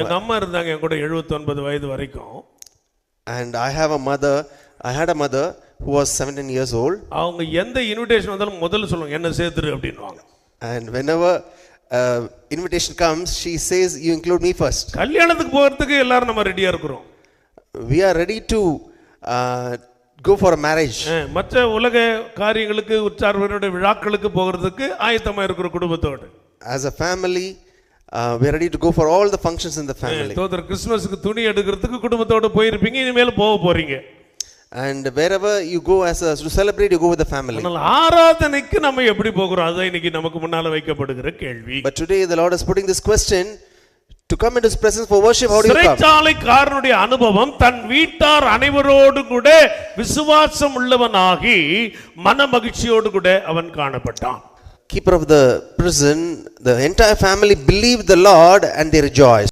எங்க அம்மா இருந்தாங்க என் கூட 79 வயது வரைக்கும் and I have a mother, I had a mother who was 17 years old. அவங்க எந்த இன்விடேஷன் வந்தாலும் முதல்ல சொல்லுவாங்க என்ன சேர்த்துரு அப்படின்னுவாங்க And whenever uh, invitation comes, she says, You include me first. கல்யாணத்துக்கு போகிறதுக்கு எல்லாரும் நம்ம ரெடியா இருக்கிறோம் We are ready to uh, go for a marriage. அஹ், மற்ற உலக காரியங்களுக்கு உற்சார்வனுடைய விழாக்களுக்கு போகிறதுக்கு ஆயத்தமா இருக்கிற குடும்பத்தோடு a family, uh, we are ready to go for all the functions in the family. தோதர் கிறிஸ்துமஸுக்கு துணி எடுக்கிறதுக்கு குடும்பத்தோடு போயிருப்பீங்க இனிமேல் போக போறீங்க And wherever you go as a, to celebrate, you go with the family. ஆனால் ஆராதனைக்கு நம்ம எப்படி போகிறோம் அதுதான் இன்னைக்கு நமக்கு முன்னால வைக்கப்படுகிற கேள்வி But today, the Lord is putting this question to come into His presence for worship. How do you come? சிறைச்சாலைக்காரனுடைய அனுபவம் தன் வீட்டார் அனைவரோடு கூட விசுவாசம் உள்ளவனாகி மன மகிழ்ச்சியோடு கூட அவன் காணப்பட்டான் Keeper of the prison, the entire family believed the Lord and they rejoiced.